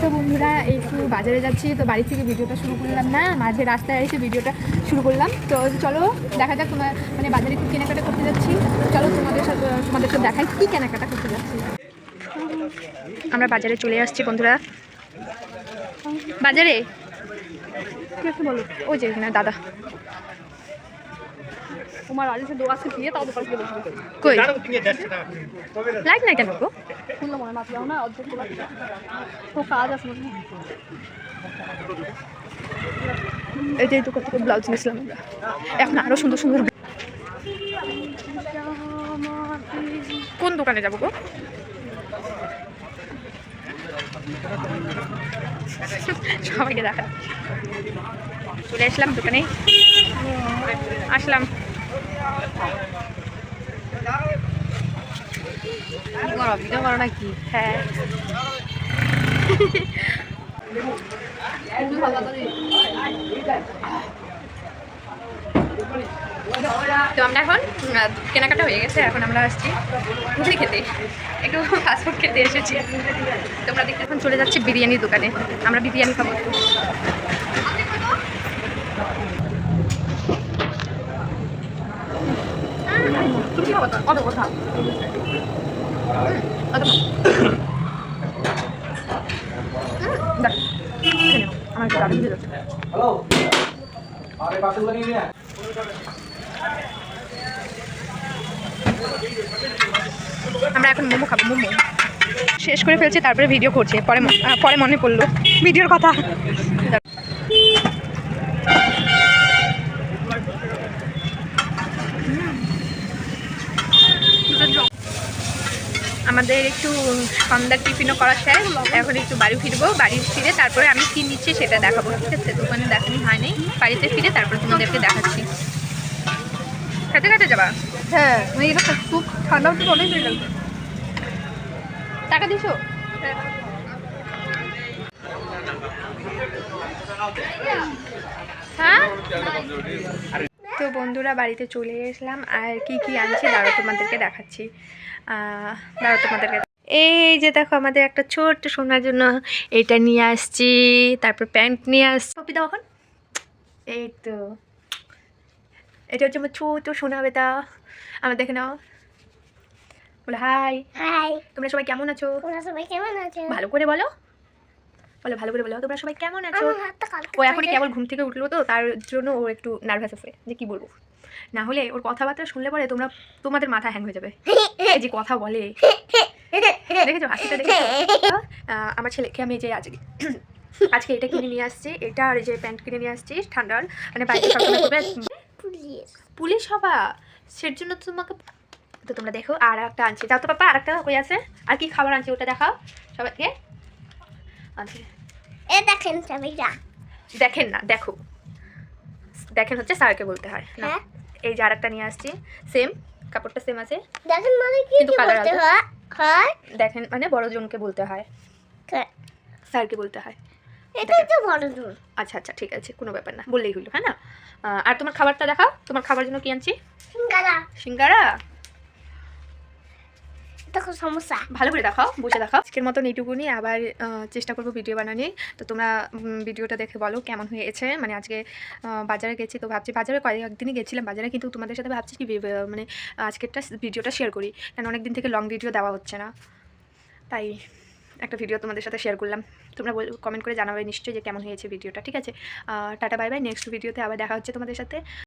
তো বন্ধুরা একটু বাজারে যাচ্ছি তো বাড়ি থেকে ভিডিওটা শুরু করলাম না মাঝে রাস্তায় এসে ভিডিওটা শুরু করলাম। তো চলো দেখা যাক তোমার মানে বাজারে একটু কেনাকাটা করতে যাচ্ছি। চলো তোমাদের সাথে তোমাদের দেখাই কী কেনাকাটা করতে যাচ্ছি। আমরা বাজারে চলে আসছি বন্ধুরা। বাজারে? বলো? ওই যে দাদা। তোমার আজ এসে দোকান দিয়ে তাও দোকান থেকে বসে কই? লাইট নাই কেন গো? শুনলো মনে মাছ যাও না অর্ধেক তো কাজ আছে। এই যে দোকান থেকে ব্লাউজ নিয়েছিলাম আমরা। এখন আরও সুন্দর সুন্দর কোন দোকানে যাব গো? সবাইকে দেখা। চলে আসলাম দোকানে আসলাম। করো ভিডিও হ্যাঁ তো আমরা এখন কেনাকাটা হয়ে গেছে, এখন আমরা আসছি ঘুগনি খেতে। একটু ফাস্টফুড খেতে এসেছি। তোমরা দেখতে এখন চলে যাচ্ছি বিরিয়ানির দোকানে। আমরা বিরিয়ানি খাব। আমরা এখন মোমো খাব, মোমো। শেষ করে ফেলছি, তারপরে ভিডিও করছে, পরে পরে মনে পড়ল। ভিডিওর কথা। আমাদের একটু সন্ধ্যার টিফিনও করা শেষ। এখন একটু বাড়ি ফিরবো বাড়ি ফিরে তারপরে আমি কি নিচ্ছি সেটা দেখাবো ঠিক আছে? দোকানে দেখানি হয়নি। বাড়িতে ফিরে তারপরে তোমাদেরকে দেখাচ্ছি। খেতে খেতে যাবা? হ্যাঁ এটা খুব ঠান্ডা হচ্ছে অনেক টাকা দিছো? হ্যাঁ? বন্ধুরা বাড়িতে চলে এসলাম। আর কি কি আনছি দাঁড়াও তোমাদেরকে দেখাচ্ছি। আহ, তোমাদেরকে এই যে দেখো আমাদের একটা ছোট্ট সোনার জন্য এটা নিয়ে আসছি তারপর প্যান্ট নিয়ে আসছি কপি দাও এখন। এই তো। এটা হচ্ছে আমার ছোট সোনা বেটা। আমার দেখে নাও। বলে হাই। হাই। তোমরা সবাই কেমন আছো? তোমরা সবাই কেমন আছো? ভালো করে বলো। বলো ভালো করে বলো। তোমরা সবাই কেমন আছো? ও এখনই কেবল ঘুম থেকে উঠল তো তার জন্য ও একটু নার্ভাস আছে যে কি বলব। না হলে ওর কথাবার্তা শুনলে পরে তোমরা তোমাদের মাথা হ্যাং হয়ে যাবে। যে কথা বলে। দেখেছ? হাসিটা আহ, আমার ছেলেকে আমি যে আজকে আজকে এটা কিনে নিয়ে আসছি। এটা আর যে প্যান্ট কিনে নিয়ে আসছি ঠান্ডার মানে বাইরে সবসময় করবে পুলিশ। হবা। সের জন্য তোমাকে তো তোমরা দেখো আর একটা আনছি। যাও তো পাপা আর একটা কই আছে? আর কি খাবার আনছি ওটা দেখাও সবাইকে। এ দেখেন চাবিটা দেখেন না দেখো। দেখেন হচ্ছে স্যারকে বলতে হয়। না হ্যাঁ। এই যে আরেকটা নিয়ে আসছি সেম কাপড়টা সেম আছে। দেখেন মানে কি কিন্তু কি colour বলতে আলাদা। হয় দেখেন মানে বড় জনকে বলতে হয়। কে- স্যারকে বলতে হয়। এটা তো বড় দূর আচ্ছা আচ্ছা ঠিক আছে কোনো ব্যাপার না বললেই হলো হ্যাঁ না? আর তোমার খাবারটা দেখাও তোমার খাবার জন্য কি আনছি? গালা সিঙ্গারা? দেখো সমস্যা। ভালো করে দেখাও, বসে দেখাও। আজকের মতন এইটুকুনি, আবার চেষ্টা করব ভিডিও বানানোর। তো তোমরা ভিডিওটা দেখে বলো কেমন হয়েছে। মানে আজকে বাজারে গেছি তো ভাবছি, বাজারে কয়েকদিনই গেছিলাম বাজারে, কিন্তু তোমাদের সাথে ভাবছি কি মানে আজকেরটা ভিডিওটা শেয়ার করি। কারণ অনেক দিন থেকে লং ভিডিও দেওয়া হচ্ছে না। তাই একটা ভিডিও তোমাদের সাথে শেয়ার করলাম। তোমরা কমেন্ট করে জানাবে নিশ্চয়ই যে কেমন হয়েছে ভিডিওটা ঠিক আছে? টাটা বাই বাই নেক্সট ভিডিওতে আবার দেখা হচ্ছে তোমাদের সাথে।